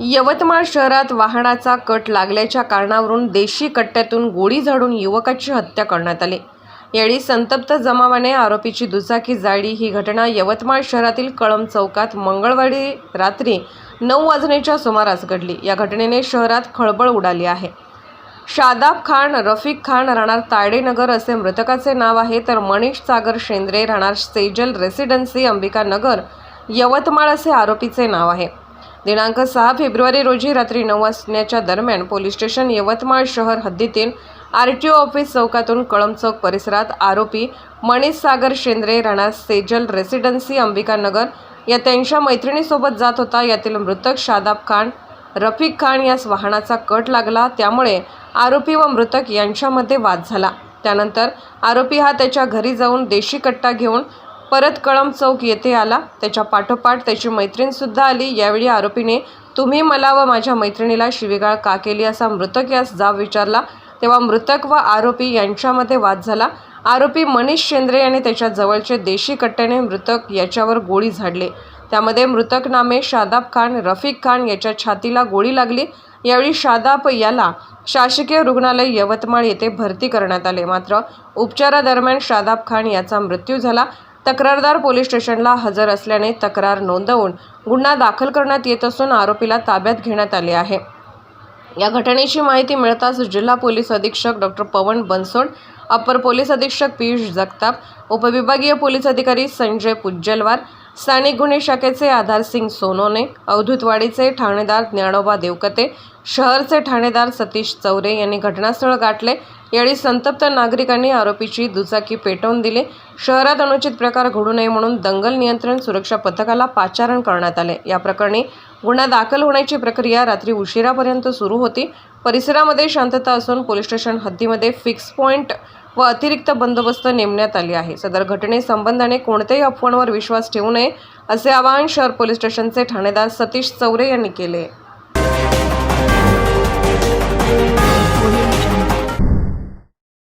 यवतमाळ शहरात वाहनाचा कट लागल्याच्या कारणावरून देशी कट्ट्यातून गोळी झाडून युवकाची हत्या करण्यात आली. यावेळी संतप्त जमावाने आरोपीची दुचाकी जाळली. ही घटना यवतमाळ शहरातील कळम चौकात मंगळवारी रात्री नऊ वाजण्याच्या सुमारास घडली. या घटनेने शहरात खळबळ उडाली आहे. शादाब खान रफिक खान राहणार ताडेनगर असे मृतकाचे नाव आहे तर मनीष सागर शेंद्रे राहणार सेजल रेसिडेन्सी अंबिकानगर यवतमाळ असे आरोपीचे नाव आहे. दिनांक सहा फेब्रुवारी रोजी रात्री नऊ वाजण्याच्या दरम्यान पोलीस स्टेशन यवतमाळ शहर हद्दीतील आर टी ओ ऑफिस चौकातून कळम चौक परिसरात आरोपी मणिष सागर शेंद्रे राणा सेजल रेसिडेन्सी अंबिकानगर या त्यांच्या मैत्रिणीसोबत जात होता. यातील मृतक शादाब खान रफिक खान यास वाहनाचा कट लागला. त्यामुळे आरोपी व मृतक यांच्यामध्ये वाद झाला. त्यानंतर आरोपी हा त्याच्या घरी जाऊन देशी कट्टा घेऊन परत कळम चौक येथे आला. त्याच्या पाठोपाठ त्याची मैत्रीणसुद्धा आली. यावेळी आरोपीने तुम्ही मला व माझ्या मैत्रिणीला शिवीगाळ का केली? असा मृतक यास जाब विचारला. तेव्हा मृतक व आरोपी यांच्यामध्ये वाद झाला. आरोपी मनीष शेंद्रे याने त्याच्या जवळचे देशी कट्ट्याने मृतक याच्यावर गोळी झाडले. त्यामध्ये मृतक नामे शादाब खान रफिक खान याच्या छातीला गोळी लागली. यावेळी शादाब याला शासकीय रुग्णालय यवतमाळ येथे भरती करण्यात आले. मात्र उपचारादरम्यान शादाब खान याचा मृत्यू झाला. तक्रारदार पोलीस स्टेशनला हजर असल्याने तक्रार नोंदवून गुन्हा दाखल करण्यात येत असून आरोपीला ताब्यात घेण्यात आले आहे. या घटनेची माहिती मिळताच जिल्हा पोलीस अधीक्षक डॉक्टर पवन बनसोड अपर पोलीस अधीक्षक पियुष जगताप उपविभागीय पोलीस अधिकारी संजय पुज्जलवार स्थानिक गुन्हे शाखेचे आधारसिंग सोनोने अवधूतवाडीचे ठाणेदार ज्ञानोबा देवकते शहरचे ठाणेदार सतीश चौरे यांनी घटनास्थळ गाठले यावेळी संतप्त नागरिकांनी आरोपीची दुचाकी पेटवून दिली. शहरात अनुचित प्रकार घडू नये म्हणून दंगल नियंत्रण सुरक्षा पथकाला पाचारण करण्यात आले. या प्रकरणी गुन्हा दाखल होण्याची प्रक्रिया रात्री उशिरापर्यंत सुरू होती. परिसरामध्ये शांतता असून पोलीस स्टेशन हद्दीमध्ये फिक्स पॉईंट व अतिरिक्त बंदोबस्त नेमण्यात आली आहे. सदर घटनेसंबंधाने कोणत्याही अफवांवर विश्वास ठेवू नये असे आवाहन शहर पोलीस स्टेशनचे ठाणेदार सतीश चौरे यांनी केले.